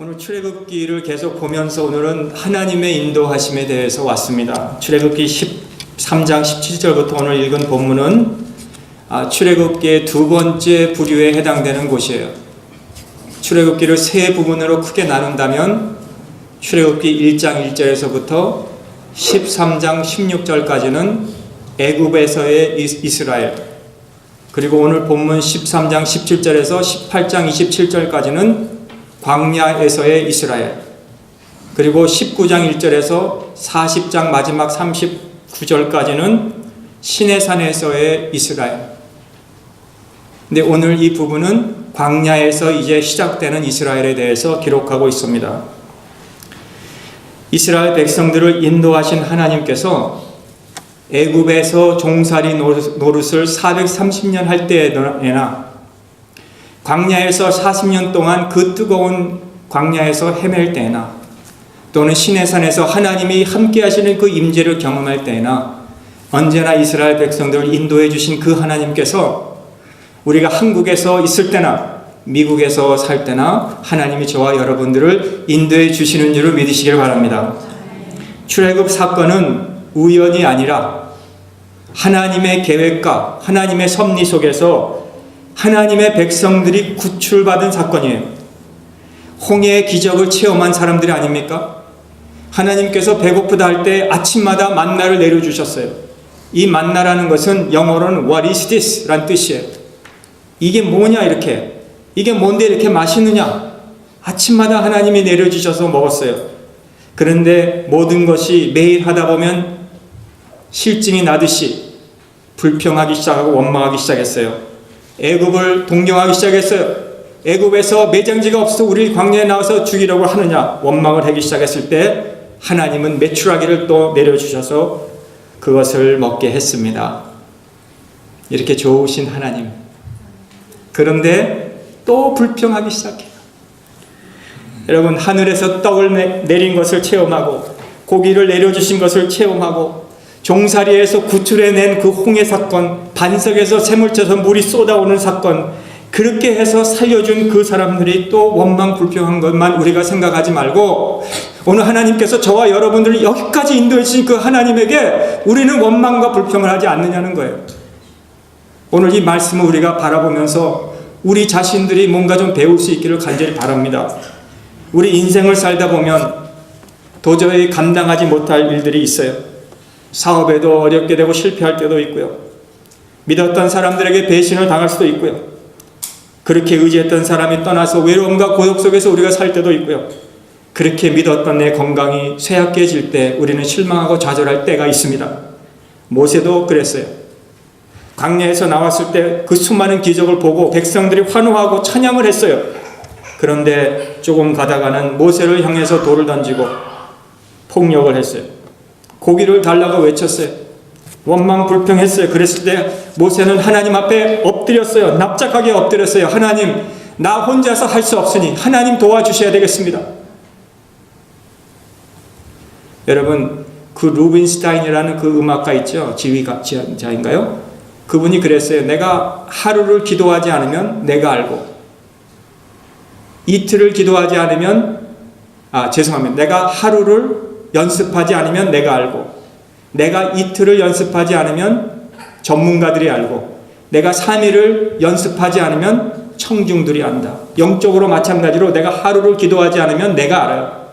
오늘 출애굽기를 계속 보면서 오늘은 하나님의 인도하심에 대해서 왔습니다. 출애굽기 13장 17절부터 오늘 읽은 본문은 아, 출애굽기의 두 번째 부류에 해당되는 곳이에요. 출애굽기를 세 부분으로 크게 나눈다면 출애굽기 1장 1절에서부터 13장 16절까지는 애굽에서의 이- 이스라엘 그리고 오늘 본문 13장 17절에서 18장 27절까지는 광야에서의 이스라엘 그리고 19장 1절에서 40장 마지막 39절까지는 시내산에서의 이스라엘 근데 오늘 이 부분은 광야에서 이제 시작되는 이스라엘에 대해서 기록하고 있습니다. 이스라엘 백성들을 인도하신 하나님께서 애굽에서 종살이 노릇- 노릇을 430년 할 때에나 광야에서 40년 동안 그 뜨거운 광야에서 헤맬 때나 또는 시내산에서 하나님이 함께 하시는 그 임재를 경험할 때나 언제나 이스라엘 백성들을 인도해 주신 그 하나님께서 우리가 한국에서 있을 때나 미국에서 살 때나 하나님이 저와 여러분들을 인도해 주시는 줄을 믿으시길 바랍니다. 출애굽 사건은 우연이 아니라 하나님의 계획과 하나님의 섭리 속에서 하나님의 백성들이 구출받은 사건이에요. 홍해의 기적을 체험한 사람들이 아닙니까? 하나님께서 배고프다 할 때 아침마다 만나를 내려주셨어요. 이 만나라는 것은 영어로는 What is this? 란 뜻이에요. 이게 뭐냐 이렇게 이게 뭔데 이렇게 맛있느냐 아침마다 하나님이 내려주셔서 먹었어요. 그런데 모든 것이 매일 하다 보면 실증이 나듯이 불평하기 시작하고 원망하기 시작했어요. 애굽을 동경하기 시작했어요. 애굽에서 매장지가 없어 우리 광야에 나와서 죽이려고 하느냐 원망을 하기 시작했을 때 하나님은 메추라기를 또 내려주셔서 그것을 먹게 했습니다. 이렇게 좋으신 하나님. 그런데 또 불평하기 시작해요. 여러분 하늘에서 떡을 내- 내린 것을 체험하고 고기를 내려주신 것을 체험하고 종살이에서 구출해낸 그 홍해 사건 반석에서 샘물쳐서 물이 쏟아오는 사건 그렇게 해서 살려준 그 사람들이 또 원망 불평한 것만 우리가 생각하지 말고 오늘 하나님께서 저와 여러분들을 여기까지 인도해 주신 그 하나님에게 우리는 원망과 불평을 하지 않느냐는 거예요. 오늘 이 말씀을 우리가 바라보면서 우리 자신들이 뭔가 좀 배울 수 있기를 간절히 바랍니다. 우리 인생을 살다 보면 도저히 감당하지 못할 일들이 있어요. 사업에도 어렵게 되고 실패할 때도 있고요. 믿었던 사람들에게 배신을 당할 수도 있고요. 그렇게 의지했던 사람이 떠나서 외로움과 고독 속에서 우리가 살 때도 있고요. 그렇게 믿었던 내 건강이 쇠약해질 때 우리는 실망하고 좌절할 때가 있습니다. 모세도 그랬어요. 광야에서 나왔을 때 그 수많은 기적을 보고 백성들이 환호하고 찬양을 했어요. 그런데 조금 가다가는 모세를 향해서 돌을 던지고 폭력을 했어요. 고기를 달라고 외쳤어요. 원망 불평했어요. 그랬을 때 모세는 하나님 앞에 엎드렸어요. 납작하게 엎드렸어요. 하나님, 나 혼자서 할 수 없으니 하나님 도와주셔야 되겠습니다. 여러분, 그 루빈스타인이라는 그 음악가 있죠? 지휘자인가요? 그분이 그랬어요. 내가 하루를 기도하지 않으면 내가 알고, 이틀을 기도하지 않으면, 아, 죄송합니다. 내가 하루를 연습하지 않으면 내가 알고, 내가 이틀을 연습하지 않으면 전문가들이 알고, 내가 3일을 연습하지 않으면 청중들이 안다. 영적으로 마찬가지로 내가 하루를 기도하지 않으면 내가 알아요.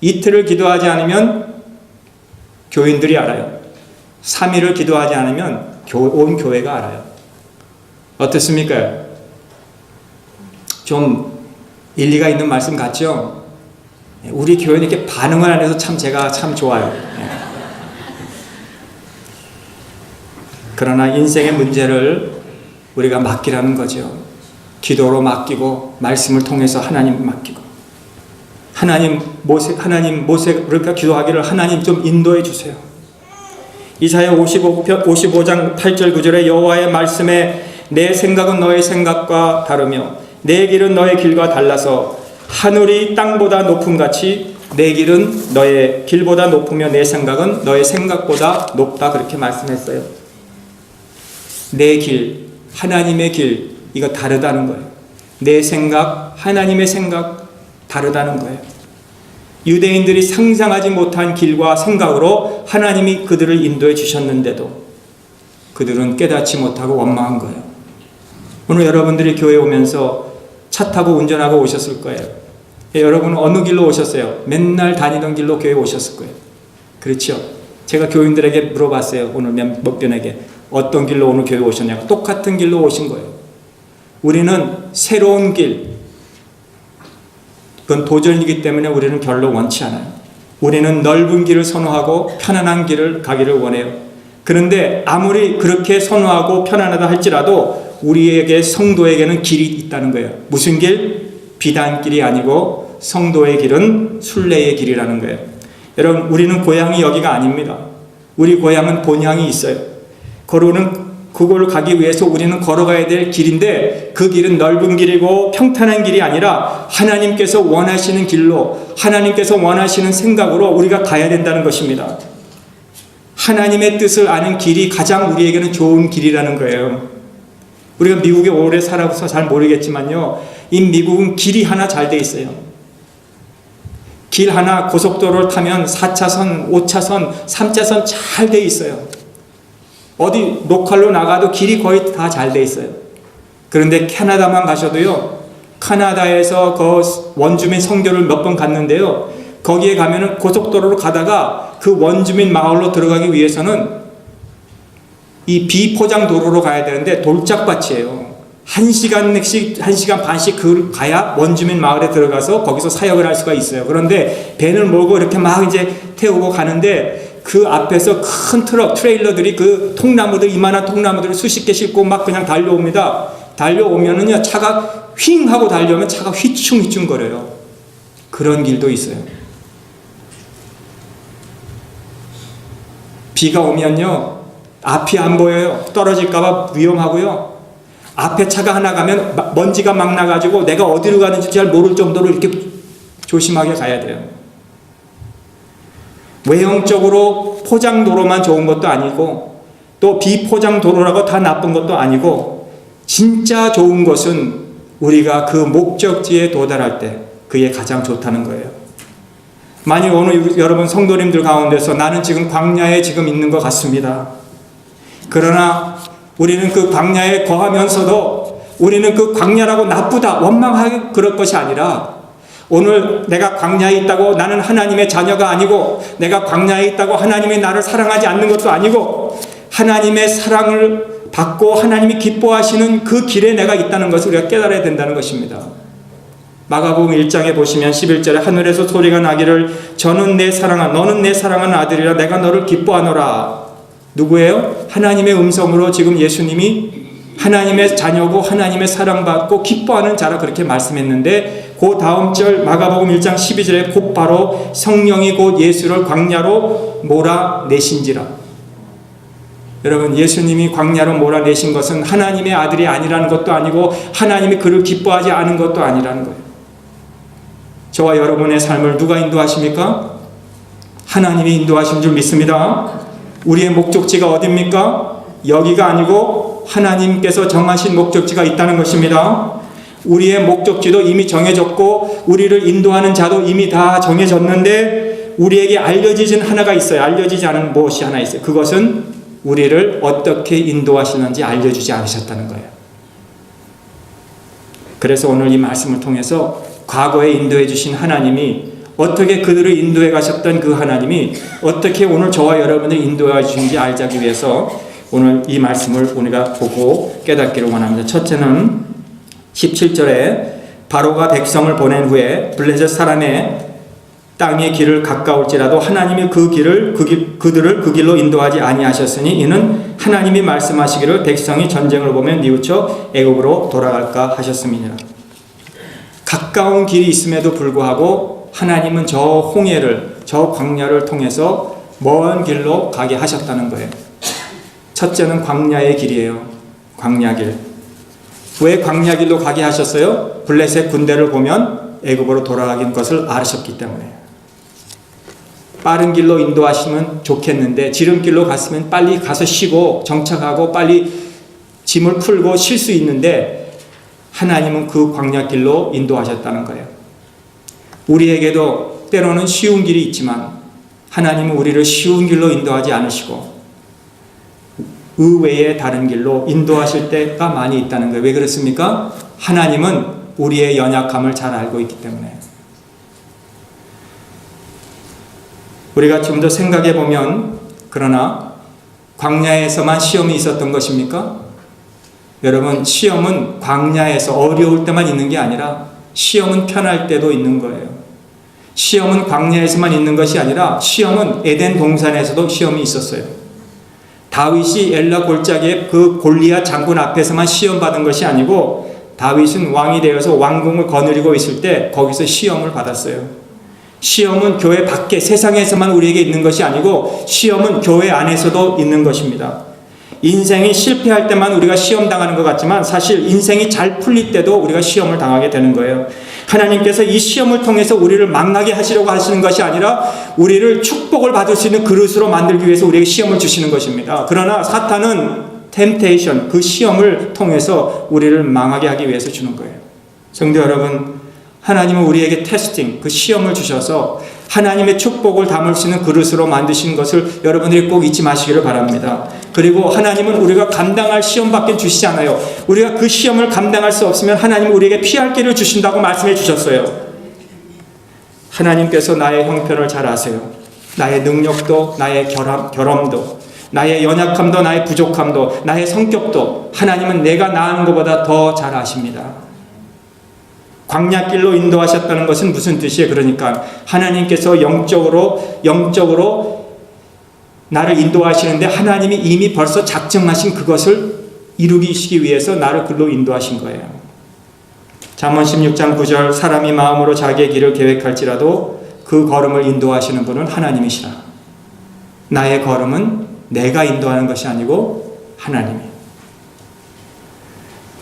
이틀을 기도하지 않으면 교인들이 알아요. 3일을 기도하지 않으면 교- 온 교회가 알아요. 어떻습니까? 좀 일리가 있는 말씀 같죠? 우리 교회는 이렇게 반응을 안 해서 참 제가 참 좋아요. 예. 그러나 인생의 문제를 우리가 맡기라는 거죠. 기도로 맡기고 말씀을 통해서 하나님 맡기고 하나님 모세 하나님 모세 그러니까 기도하기를 하나님 좀 인도해 주세요. 이사야 55편 55장 8절 9절에 여호와의 말씀에 내 생각은 너의 생각과 다르며 내 길은 너의 길과 달라서 하늘이 땅보다 높음 같이 내 길은 너의 길보다 높으며 내 생각은 너의 생각보다 높다 그렇게 말씀했어요. 내 길, 하나님의 길, 이거 다르다는 거예요. 내 생각, 하나님의 생각, 다르다는 거예요. 유대인들이 상상하지 못한 길과 생각으로 하나님이 그들을 인도해 주셨는데도 그들은 깨닫지 못하고 원망한 거예요. 오늘 여러분들이 교회 오면서 차 타고 운전하고 오셨을 거예요. 예, 여러분은 어느 길로 오셨어요? 맨날 다니던 길로 교회 오셨을 거예요. 그렇죠? 제가 교인들에게 물어봤어요. 오늘 몇, 몇 분에게. 어떤 길로 오늘 교회 오셨냐고. 똑같은 길로 오신 거예요. 우리는 새로운 길, 그건 도전이기 때문에 우리는 별로 원치 않아요. 우리는 넓은 길을 선호하고 편안한 길을 가기를 원해요. 그런데 아무리 그렇게 선호하고 편안하다 할지라도 우리에게 성도에게는 길이 있다는 거예요. 무슨 길? 비단길이 아니고 성도의 길은 순례의 길이라는 거예요. 여러분, 우리는 고향이 여기가 아닙니다. 우리 고향은 본향이 있어요. 걸어오는 그걸 가기 위해서 우리는 걸어가야 될 길인데 그 길은 넓은 길이고 평탄한 길이 아니라 하나님께서 원하시는 길로 하나님께서 원하시는 생각으로 우리가 가야 된다는 것입니다. 하나님의 뜻을 아는 길이 가장 우리에게는 좋은 길이라는 거예요. 우리가 미국에 오래 살아서 잘 모르겠지만요. 이 미국은 길이 하나 잘 돼 있어요. 길 하나 고속도로를 타면 4차선, 5차선, 3차선 잘 돼 있어요. 어디 로컬로 나가도 길이 거의 다 잘 돼 있어요. 그런데 캐나다만 가셔도요. 캐나다에서 그 원주민 성교를 몇 번 갔는데요. 거기에 가면은 고속도로로 가다가 그 원주민 마을로 들어가기 위해서는 이 비포장 도로로 가야 되는데 돌짝밭이에요. 한 시간씩 한 시간 반씩 그 가야 원주민 마을에 들어가서 거기서 사역을 할 수가 있어요. 그런데 밴을 몰고 이렇게 막 이제 태우고 가는데 그 앞에서 큰 트럭 트레일러들이 그 통나무들 이만한 통나무들을 수십 개 싣고 막 그냥 달려옵니다. 달려오면은요 차가 휙 하고 달려오면 차가 휘충휘충 거려요. 그런 길도 있어요. 비가 오면요 앞이 안 보여요. 떨어질까봐 위험하고요. 앞에 차가 하나 가면 마- 먼지가 막 나가지고 내가 어디로 가는지 잘 모를 정도로 이렇게 조심하게 가야 돼요. 외형적으로 포장 도로만 좋은 것도 아니고 또 비포장 도로라고 다 나쁜 것도 아니고 진짜 좋은 것은 우리가 그 목적지에 도달할 때 그게 가장 좋다는 거예요. 만약 오늘 여러분 성도님들 가운데서 나는 지금 광야에 지금 있는 것 같습니다. 그러나 우리는 그 광야에 거하면서도 우리는 그 광야라고 나쁘다, 원망하게 그럴 것이 아니라 오늘 내가 광야에 있다고 나는 하나님의 자녀가 아니고 내가 광야에 있다고 하나님이 나를 사랑하지 않는 것도 아니고 하나님의 사랑을 받고 하나님이 기뻐하시는 그 길에 내가 있다는 것을 우리가 깨달아야 된다는 것입니다. 마가복음 1장에 보시면 11절에 하늘에서 소리가 나기를 저는 내 사랑한 너는 내 사랑하는 아들이라 내가 너를 기뻐하노라. 누구예요? 하나님의 음성으로 지금 예수님이 하나님의 자녀고 하나님의 사랑받고 기뻐하는 자라 그렇게 말씀했는데 그 다음 절 마가복음 1장 12절에 곧바로 성령이 곧 예수를 광야로 몰아내신지라. 여러분 예수님이 광야로 몰아내신 것은 하나님의 아들이 아니라는 것도 아니고 하나님이 그를 기뻐하지 않은 것도 아니라는 거예요. 저와 여러분의 삶을 누가 인도하십니까? 하나님이 인도하신 줄 믿습니다. 우리의 목적지가 어딥니까? 여기가 아니고 하나님께서 정하신 목적지가 있다는 것입니다. 우리의 목적지도 이미 정해졌고 우리를 인도하는 자도 이미 다 정해졌는데 우리에게 알려지진 하나가 있어요. 알려지지 않은 무엇이 하나 있어요. 그것은 우리를 어떻게 인도하시는지 알려주지 않으셨다는 거예요. 그래서 오늘 이 말씀을 통해서 과거에 인도해 주신 하나님이 어떻게 그들을 인도해 가셨던 그 하나님이 어떻게 오늘 저와 여러분을 인도해 주신지 알자기 위해서 오늘 이 말씀을 우리가 보고 깨닫기를 원합니다. 첫째는 17절에 바로가 백성을 보낸 후에 블레셋 사람의 땅의 길을 가까울지라도 하나님이 그 길을 그 길, 그들을 그 길로 인도하지 아니하셨으니 이는 하나님이 말씀하시기를 백성이 전쟁을 보면 뉘우쳐 애굽으로 돌아갈까 하셨음이니라. 가까운 길이 있음에도 불구하고 하나님은 저 홍해를 저 광야를 통해서 먼 길로 가게 하셨다는 거예요. 첫째는 광야의 길이에요. 광야길. 왜 광야길로 가게 하셨어요? 블레셋 군대를 보면 애굽으로 돌아가긴 것을 알으셨기 때문에. 빠른 길로 인도하시면 좋겠는데 지름길로 갔으면 빨리 가서 쉬고 정착하고 빨리 짐을 풀고 쉴 수 있는데 하나님은 그 광야길로 인도하셨다는 거예요. 우리에게도 때로는 쉬운 길이 있지만 하나님은 우리를 쉬운 길로 인도하지 않으시고 의외의 다른 길로 인도하실 때가 많이 있다는 거예요. 왜 그렇습니까? 하나님은 우리의 연약함을 잘 알고 있기 때문에. 우리가 좀 더 생각해 보면 그러나 광야에서만 시험이 있었던 것입니까? 여러분 시험은 광야에서 어려울 때만 있는 게 아니라 시험은 편할 때도 있는 거예요. 시험은 광야에서만 있는 것이 아니라 시험은 에덴 동산에서도 시험이 있었어요. 다윗이 엘라 골짜기에 그 골리앗 장군 앞에서만 시험 받은 것이 아니고 다윗은 왕이 되어서 왕궁을 거느리고 있을 때 거기서 시험을 받았어요. 시험은 교회 밖에 세상에서만 우리에게 있는 것이 아니고 시험은 교회 안에서도 있는 것입니다. 인생이 실패할 때만 우리가 시험 당하는 것 같지만 사실 인생이 잘 풀릴 때도 우리가 시험을 당하게 되는 거예요. 하나님께서 이 시험을 통해서 우리를 망나게 하시려고 하시는 것이 아니라 우리를 축복을 받을 수 있는 그릇으로 만들기 위해서 우리에게 시험을 주시는 것입니다. 그러나 사탄은 템테이션, 그 시험을 통해서 우리를 망하게 하기 위해서 주는 거예요. 성도 여러분, 하나님은 우리에게 테스팅, 그 시험을 주셔서 하나님의 축복을 담을 수 있는 그릇으로 만드신 것을 여러분들이 꼭 잊지 마시기를 바랍니다. 그리고 하나님은 우리가 감당할 시험밖에 주시지 않아요. 우리가 그 시험을 감당할 수 없으면 하나님은 우리에게 피할 길을 주신다고 말씀해 주셨어요. 하나님께서 나의 형편을 잘 아세요. 나의 능력도, 나의 결함, 결함도, 나의 연약함도, 나의 부족함도, 나의 성격도 하나님은 내가 나은 것보다 더 잘 아십니다. 광야길로 인도하셨다는 것은 무슨 뜻이에요? 그러니까 하나님께서 영적으로 영적으로 나를 인도하시는데 하나님이 이미 벌써 작정하신 그것을 이루기시기 위해서 나를 글로 인도하신 거예요. 잠언 16장 9절 사람이 마음으로 자기의 길을 계획할지라도 그 걸음을 인도하시는 분은 하나님이시라. 나의 걸음은 내가 인도하는 것이 아니고 하나님이.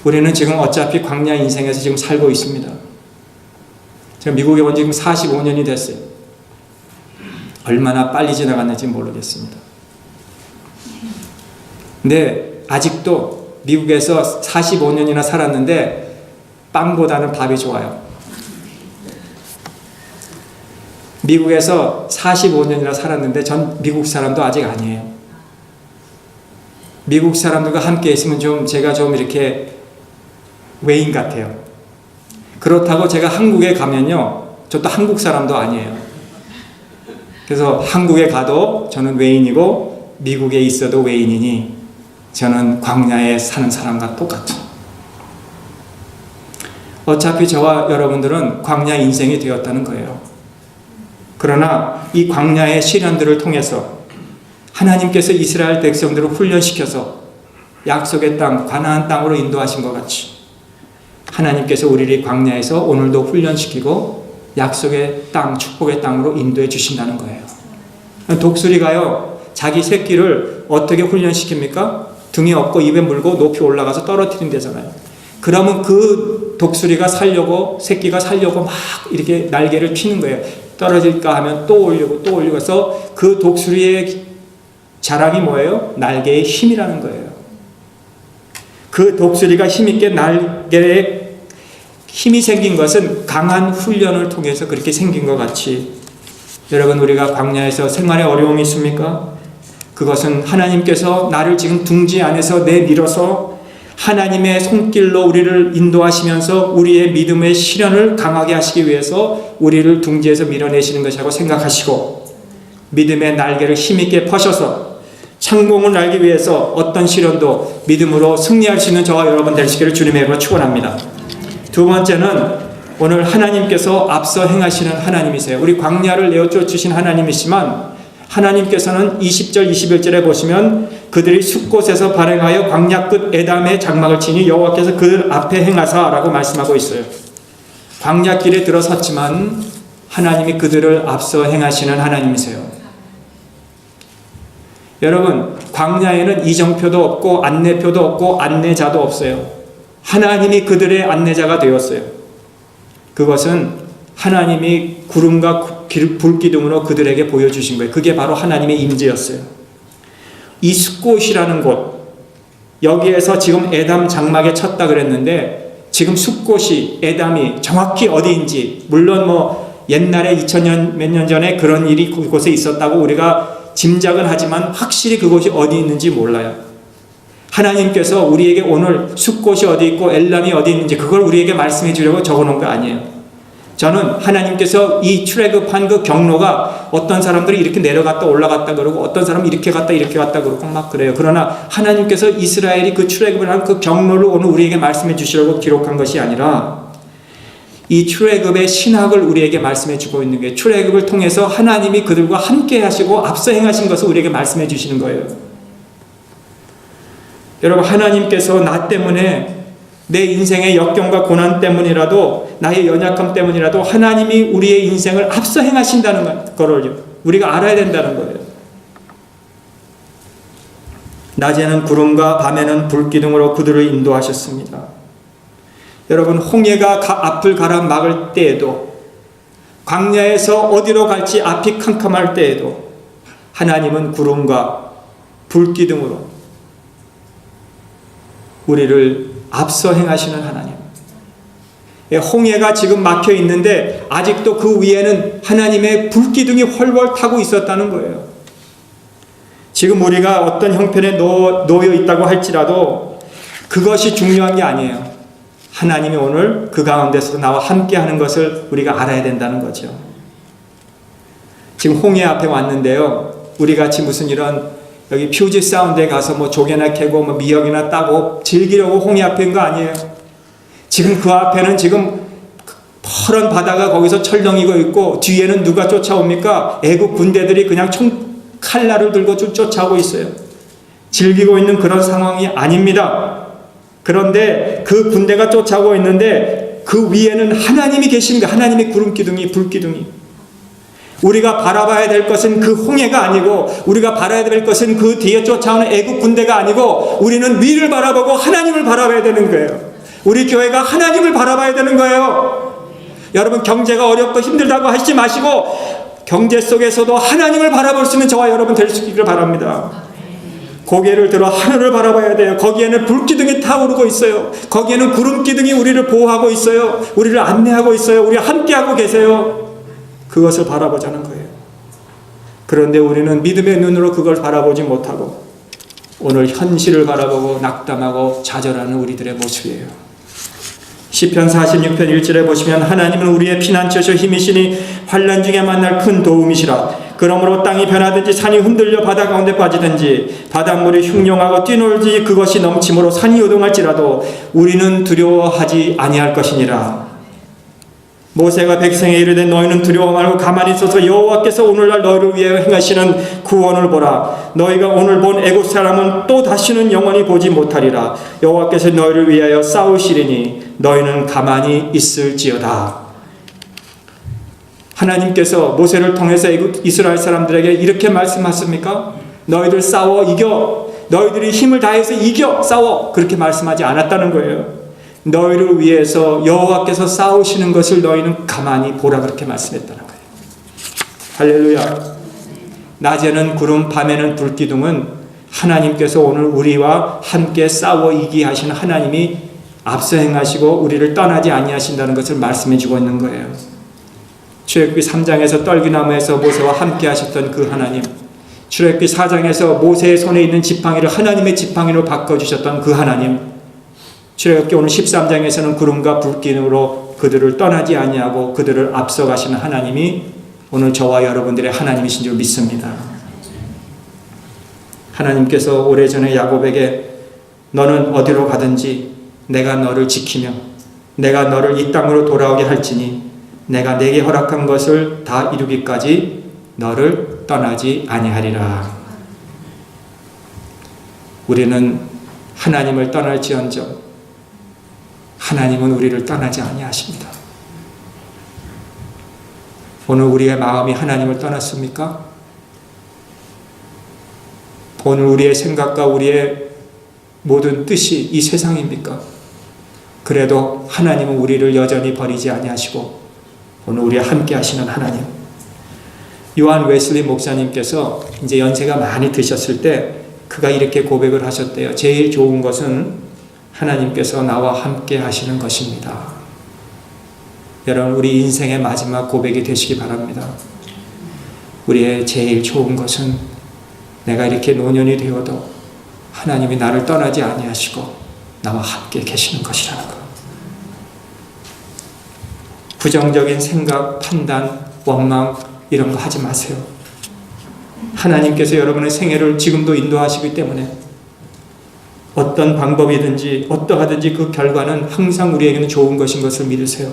우리는 지금 어차피 광야 인생에서 지금 살고 있습니다. 제가 미국에 온지 지금 45년이 됐어요. 얼마나 빨리 지나갔는지 모르겠습니다. 근데 아직도 미국에서 45년이나 살았는데 빵보다는 밥이 좋아요. 미국에서 45년이나 살았는데 전 미국 사람도 아직 아니에요. 미국 사람들과 함께 있으면 좀 제가 좀 이렇게 외인 같아요. 그렇다고 제가 한국에 가면요. 저도 한국 사람도 아니에요. 그래서 한국에 가도 저는 외인이고 미국에 있어도 외인이니 저는 광야에 사는 사람과 똑같죠. 어차피 저와 여러분들은 광야 인생이 되었다는 거예요. 그러나 이 광야의 시련들을 통해서 하나님께서 이스라엘 백성들을 훈련시켜서 약속의 땅, 가나안 땅으로 인도하신 것 같이 하나님께서 우리를 광야에서 오늘도 훈련시키고 약속의 땅, 축복의 땅으로 인도해 주신다는 거예요. 독수리가요, 자기 새끼를 어떻게 훈련시킵니까? 등에 업고 입에 물고 높이 올라가서 떨어뜨린대잖아요. 그러면 그 독수리가 살려고, 새끼가 살려고 막 이렇게 날개를 피는 거예요. 떨어질까 하면 또 올리고 또 올리고 해서 그 독수리의 자랑이 뭐예요? 날개의 힘이라는 거예요. 그 독수리가 힘있게 날개에 힘이 생긴 것은 강한 훈련을 통해서 그렇게 생긴 것 같이 여러분 우리가 광야에서 생활에 어려움이 있습니까? 그것은 하나님께서 나를 지금 둥지 안에서 내밀어서 하나님의 손길로 우리를 인도하시면서 우리의 믿음의 시련을 강하게 하시기 위해서 우리를 둥지에서 밀어내시는 것이라고 생각하시고 믿음의 날개를 힘있게 퍼셔서 창공을 날기 위해서 어떤 시련도 믿음으로 승리할 수 있는 저와 여러분 되시기를 주님의 이름으로 축원합니다. 두 번째는 오늘 하나님께서 앞서 행하시는 하나님이세요. 우리 광야를 내어쫓 주신 하나님이시만 하나님께서는 20절 21절에 보시면 그들이 숲곳에서 발행하여 광야 끝 에담의 장막을 치니 여호와께서 그들 앞에 행하사라고 말씀하고 있어요. 광야 길에 들어섰지만 하나님이 그들을 앞서 행하시는 하나님이세요. 여러분 광야에는 이정표도 없고 안내표도 없고 안내자도 없어요. 하나님이 그들의 안내자가 되었어요. 그것은 하나님이 구름과 불기둥으로 그들에게 보여주신 거예요. 그게 바로 하나님의 임재였어요. 이 숲곳이라는 곳, 여기에서 지금 에담 장막에 쳤다 그랬는데, 지금 숲곳이, 에담이 정확히 어디인지, 물론 뭐, 옛날에 2000년 몇 년 전에 그런 일이 그곳에 있었다고 우리가 짐작은 하지만 확실히 그곳이 어디 있는지 몰라요. 하나님께서 우리에게 오늘 숲곳이 어디 있고 엘람이 어디 있는지 그걸 우리에게 말씀해 주려고 적어 놓은 거 아니에요. 저는 하나님께서 이 출애굽한 그 경로가 어떤 사람들이 이렇게 내려갔다 올라갔다 그러고 어떤 사람은 이렇게 갔다 이렇게 갔다 그러고 막 그래요. 그러나 하나님께서 이스라엘이 그 출애굽을 한 그 경로를 오늘 우리에게 말씀해 주시려고 기록한 것이 아니라 이 출애굽의 신학을 우리에게 말씀해 주고 있는 게 출애굽을 통해서 하나님이 그들과 함께 하시고 앞서 행하신 것을 우리에게 말씀해 주시는 거예요. 여러분 하나님께서 나 때문에 내 인생의 역경과 고난 때문이라도 나의 연약함 때문이라도 하나님이 우리의 인생을 앞서 행하신다는 것을 우리가 알아야 된다는 거예요. 낮에는 구름과 밤에는 불기둥으로 그들을 인도하셨습니다. 여러분 홍해가 앞을 가라 막을 때에도 광야에서 어디로 갈지 앞이 캄캄할 때에도 하나님은 구름과 불기둥으로 우리를 앞서 행하시는 하나님. 예, 홍해가 지금 막혀 있는데 아직도 그 위에는 하나님의 불기둥이 훨훨 타고 있었다는 거예요. 지금 우리가 어떤 형편에 놓여 있다고 할지라도 그것이 중요한 게 아니에요. 하나님이 오늘 그 가운데서 나와 함께 하는 것을 우리가 알아야 된다는 거죠. 지금 홍해 앞에 왔는데요. 우리 같이 무슨 이런 여기 퓨지 사운드에 가서 뭐 조개나 캐고 뭐 미역이나 따고 즐기려고 홍해 있는 거 아니에요. 지금 그 앞에는 지금 퍼런 바다가 거기서 철렁이고 있고 뒤에는 누가 쫓아옵니까? 애국 군대들이 그냥 총 칼날을 들고 쭉 쫓아오고 있어요. 즐기고 있는 그런 상황이 아닙니다. 그런데 그 군대가 쫓아오고 있는데 그 위에는 하나님이 거예요. 하나님의 구름 기둥이 불 기둥이. 우리가 바라봐야 될 것은 그 홍해가 아니고 우리가 바라야 될 것은 그 뒤에 쫓아오는 애국 군대가 아니고 우리는 위를 바라보고 하나님을 바라봐야 되는 거예요. 우리 교회가 하나님을 바라봐야 되는 거예요. 여러분 경제가 어렵고 힘들다고 하지 마시고 경제 속에서도 하나님을 바라볼 수 있는 저와 여러분 될 수 있기를 바랍니다. 고개를 들어 하늘을 바라봐야 돼요. 거기에는 불기둥이 타오르고 있어요. 거기에는 구름기둥이 우리를 보호하고 있어요. 우리를 안내하고 있어요. 우리 함께하고 계세요. 그것을 바라보자는 거예요. 그런데 우리는 믿음의 눈으로 그걸 바라보지 못하고 오늘 현실을 바라보고 낙담하고 좌절하는 우리들의 모습이에요. 시편 46편 1절에 보시면 하나님은 우리의 피난처셔 힘이시니 환란 중에 만날 큰 도움이시라. 그러므로 땅이 변하든지 산이 흔들려 바다 가운데 빠지든지 바닷물이 흉룡하고 뛰놀지 그것이 넘침으로 산이 요동할지라도 우리는 두려워하지 아니할 것이니라. 모세가 백성에 이르되 너희는 두려워 말고 가만히 있어서 여호와께서 오늘날 너희를 위해 행하시는 구원을 보라. 너희가 오늘 본 애굽 사람은 또 다시는 영원히 보지 못하리라. 여호와께서 너희를 위하여 싸우시리니 너희는 가만히 있을지어다. 하나님께서 모세를 통해서 이스라엘 사람들에게 이렇게 말씀하십니까? 너희들 싸워 이겨. 너희들이 힘을 다해서 이겨 싸워. 그렇게 말씀하지 않았다는 거예요 너희를 위해서 여호와께서 싸우시는 것을 너희는 가만히 보라 그렇게 말씀했다는 거예요. 할렐루야. 낮에는 구름, 밤에는 불기둥은 하나님께서 오늘 우리와 함께 싸워 이기 하시는 하나님이 앞서 행하시고 우리를 떠나지 아니하신다는 것을 말씀해 주고 있는 거예요. 출애굽기 3장에서 떨기나무에서 모세와 함께 하셨던 그 하나님 출애굽기 4장에서 모세의 손에 있는 지팡이를 하나님의 지팡이로 바꿔 주셨던 그 하나님 출애굽기 오늘 13장에서는 구름과 불기으로 그들을 떠나지 아니하고 그들을 앞서가시는 하나님이 오늘 저와 여러분들의 하나님이신 줄 믿습니다. 하나님께서 오래전에 야곱에게 너는 어디로 가든지 내가 너를 지키며 내가 너를 이 땅으로 돌아오게 할지니 내가 내게 허락한 것을 다 이루기까지 너를 떠나지 아니하리라. 우리는 하나님을 떠날지언정 하나님은 우리를 떠나지 아니하십니다. 오늘 우리의 마음이 하나님을 떠났습니까? 오늘 우리의 생각과 우리의 모든 뜻이 이 세상입니까? 그래도 하나님은 우리를 여전히 버리지 아니하시고 오늘 우리와 함께 하시는 하나님. 요한 웨슬리 목사님께서 이제 연세가 많이 드셨을 때 그가 이렇게 고백을 하셨대요. 제일 좋은 것은 하나님께서 나와 함께 하시는 것입니다. 여러분 우리 인생의 마지막 고백이 되시기 바랍니다. 우리의 제일 좋은 것은 내가 이렇게 노년이 되어도 하나님이 나를 떠나지 아니하시고 나와 함께 계시는 것이라는 것. 부정적인 생각, 판단, 원망 이런 거 하지 마세요. 하나님께서 여러분의 생애를 지금도 인도하시기 때문에 어떤 방법이든지 어떠하든지 그 결과는 항상 우리에게는 좋은 것인 것을 믿으세요.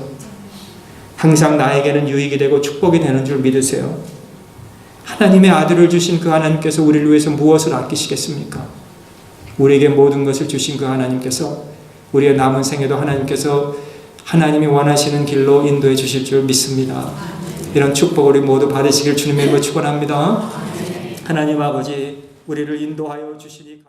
항상 나에게는 유익이 되고 축복이 되는 줄 믿으세요. 하나님의 아들을 주신 그 하나님께서 우리를 위해서 무엇을 아끼시겠습니까? 우리에게 모든 것을 주신 그 하나님께서 우리의 남은 생에도 하나님께서 하나님이 원하시는 길로 인도해 주실 줄 믿습니다. 이런 축복을 우리 모두 받으시길 주님의 이름으로 축원합니다. 하나님 아버지 우리를 인도하여 주시니